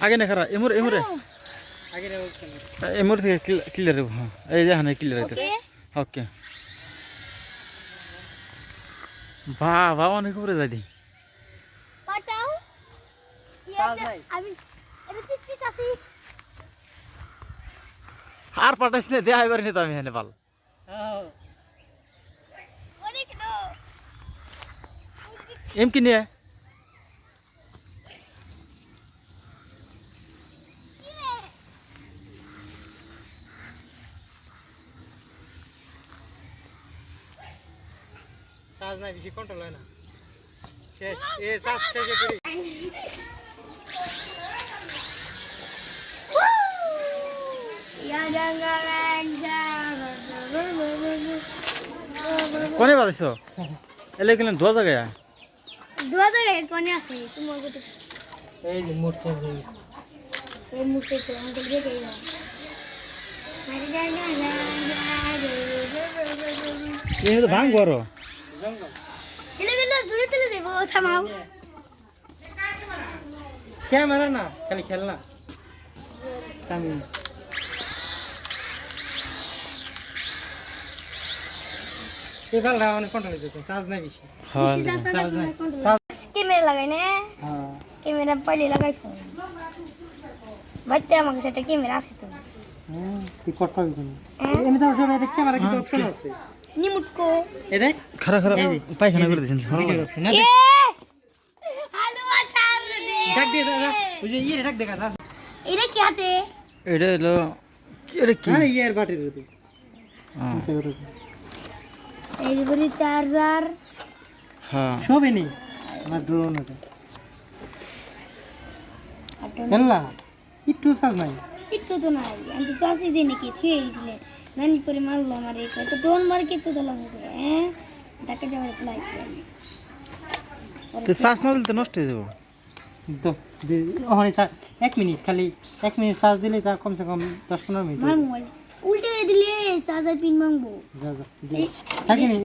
আগে না খারা এমর এমরে আগে রে এমর থেকে ক্লিয়ার হ্যাঁ এই যে হ্যাঁ ক্লিয়ার হইতে ওকে ওকে বাহ বাহ অনেক উপরে যাই দি পাঠাও কাজ নাই। আমি এটা পিস পিস আছি আর পাঠাইস না দেয়া এবার নিতে আমি হ্যাঁ পাল হ্যাঁ অনেক লো এম কি নিয়ে সাজ নাই বেশি কন্ট্রোল হয় না। শেষ এ সাজ শেষে করি। ইয়া কোনে বাজাইছ এলে গেলেন দোয়া জায়গায় দুয়া জায়গায় কোনে আছে? তোমার কত এই যে মুড চেঞ্জ হয়ে গেছে। এই মুখে তো আঙ্কেল দেখে না এই তো ভাঙ বড় জঙ্গল গেলে গেলে জুড়ে তুলে দেবো থামাও। ক্যামেরা না? খালি খেলনা আমি এবার অনেক কন্ট্রোল হইতেছে সাজ নাই বেশি। হ্যাঁ সাজ নাই। ক্যামেরা লাগাই না। হ্যাঁ। ক্যামেরা পাইলে লাগাইছো বাচ্চা আমাকে সেটা ক্যামেরা আছে তো। হ্যাঁ, তুই কট পাবি কোন। হ্যাঁ? এমনি তো ক্যামেরা কিন্তু অপশন আছে। নিমুটকো। এই দেখ। খারাপ খারাপ পায়খানা করে দিয়েছেন। না রে ডাক দিয়ে দাদা ওই যে ইয়ে ডাক দেখা দাদা। এটা কি হাতে? এটা হলো আরে কি? আরে ইয়ের বাটির রুটি হ্যাঁ, এই যে বলি চার্জার। হ্যাঁ। সবই নেই আমার ড্রোন ওটা। খেলনা একটু সাজ নাই। একটু তো নাই। আমি তো চাষি দিয়ে নাকি থুয়ে গেছিলে নানি করে মারলো আমার। এই ড্রোন মার কিছু দিলাম হ্যাঁ? ডাকে যাওয়ার প্লাইছি তো শ্বাস না দিলে তো নষ্ট হয়ে যাব। তো ওখানে এক মিনিট খালি এক মিনিট চার্জ দিলে তার কমসে কম দশ পনেরো মিনিট উল্টে দিলে চার্জার পিন ভাঙবো। যা যা থাকিনি